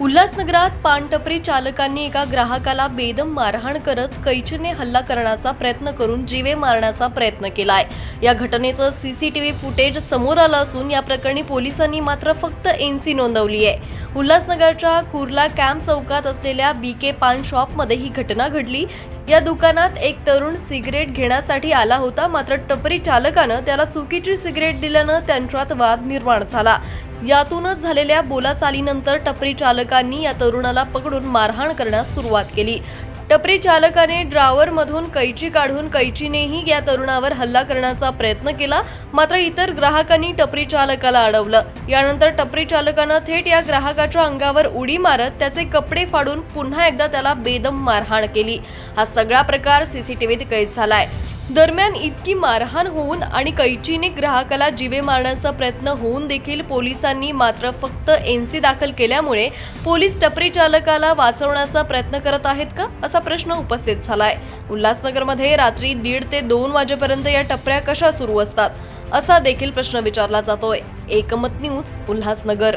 उल्हासनगरात पानटपरी चालकांनी एका ग्राहकाला बेदम मारहाण करत कैचीने हल्ला करण्याचा प्रयत्न करून जीवे मारण्याचा प्रयत्न केलाय. या घटनेचं सीसीटीव्ही फुटेज समोर आलं असून या प्रकरणी पोलिसांनी मात्र फक्त एनसी नोंदवली आहे. उल्हासनगरच्या कुर्ला कॅम्प चौकात असलेल्या बी के पान शॉपमध्ये ही घटना घडली. या दुकानात एक तरुण सिगरेट घेण्यासाठी आला होता मात्र टपरी चालकानं त्याला चुकीची सिगरेट दिल्यानं त्यांच्यात वाद निर्माण झाला. यातूनच झालेल्या बोलाचालीनंतर टपरी चालकांनी या तरुणाला पकडून मारहाण करण्यास सुरुवात केली. टपरी चालकाने ड्रावरमधून कैची काढून कैचीनेही या तरुणावर हल्ला करण्याचा प्रयत्न केला मात्र इतर ग्राहकांनी टपरी चालकाला अडवलं. यानंतर टपरी चालकानं थेट या ग्राहकाच्या अंगावर उडी मारत त्याचे कपडे फाडून पुन्हा एकदा त्याला बेदम मारहाण केली. हा सगळा प्रकार सीसीटीव्हीत कैद झालाय. दरम्यान इतकी मारहाण होऊन आणि कैचीने ग्राहकाला जिवे मारण्याचा प्रयत्न होऊन देखील पोलिसांनी मात्र फक्त एनसी दाखल केल्यामुळे पोलीस टपरी चालकाला वाचवण्याचा प्रयत्न करत आहेत का? असा प्रश्न उपस्थित झालाय. उल्हासनगरमध्ये रात्री दीड ते दोन वाजेपर्यंत या टपऱ्या कशा सुरू असतात? असा देखील प्रश्न विचारला जातोय. एकमत न्यूज उल्हासनगर.